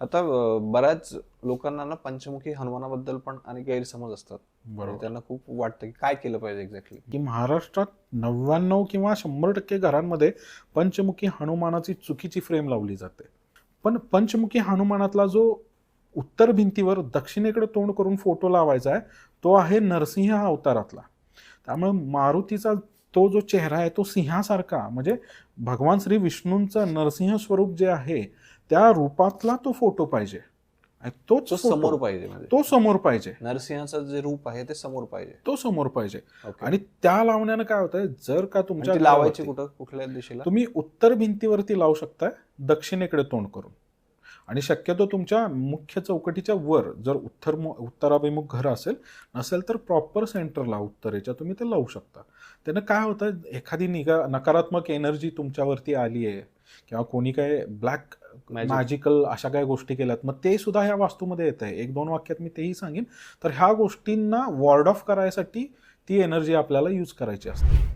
आता बऱ्याच लोकांना ना पंचमुखी हनुमानाबद्दल पण आणि गैरसमज असतात. बरोबर. त्यांना खूप वाटतं की काय केलं पाहिजे एक्झॅक्टली की महाराष्ट्रात नव्याण्णव किंवा शंभर टक्के घरांमध्ये पंचमुखी हनुमानाची चुकीची फ्रेम लावली जाते. पण पंचमुखी हनुमानातला जो उत्तर भिंतीवर दक्षिणेकडे तोंड करून फोटो लावायचा आहे तो आहे नरसिंह अवतारातला. त्यामुळे मारुतीचा तो जो चेहरा आहे तो सिंहासारखा म्हणजे भगवान श्री विष्णूंचं नरसिंह स्वरूप जे आहे त्या रूपातला तो फोटो पाहिजे. तोच समोर पाहिजे म्हणजे. तो समोर पाहिजे. नरसिंहाचं जे रूप आहे ते समोर पाहिजे. तो समोर पाहिजे. आणि त्या लावण्यानं काय होतंय जर का तुमच्या लावायची कुठं? कुठल्या दिशेला? तुम्ही उत्तर भिंतीवरती लावू शकताय दक्षिणेकडे तोंड करून. आणि शक्यतो तुमच्या मुख्य चौकटीच्या वर जर उत्तर उत्तराभिमुख घर असेल नसेल तर प्रॉपर सेंटरला उत्तरेच्या तुम्ही ते लावू शकता. त्यानं काय होतं एखादी निगा नकारात्मक एनर्जी तुमच्यावरती आली आहे किंवा कोणी काय ब्लॅक. मॅजिकल अशा काही गोष्टी केल्यात मग ते सुद्धा ह्या वास्तूमध्ये येत आहे. एक दोन वाक्यात मी तेही सांगेन. तर ह्या गोष्टींना वॉर्ड ऑफ करायसाठी ती एनर्जी आपल्याला यूज करायची असते.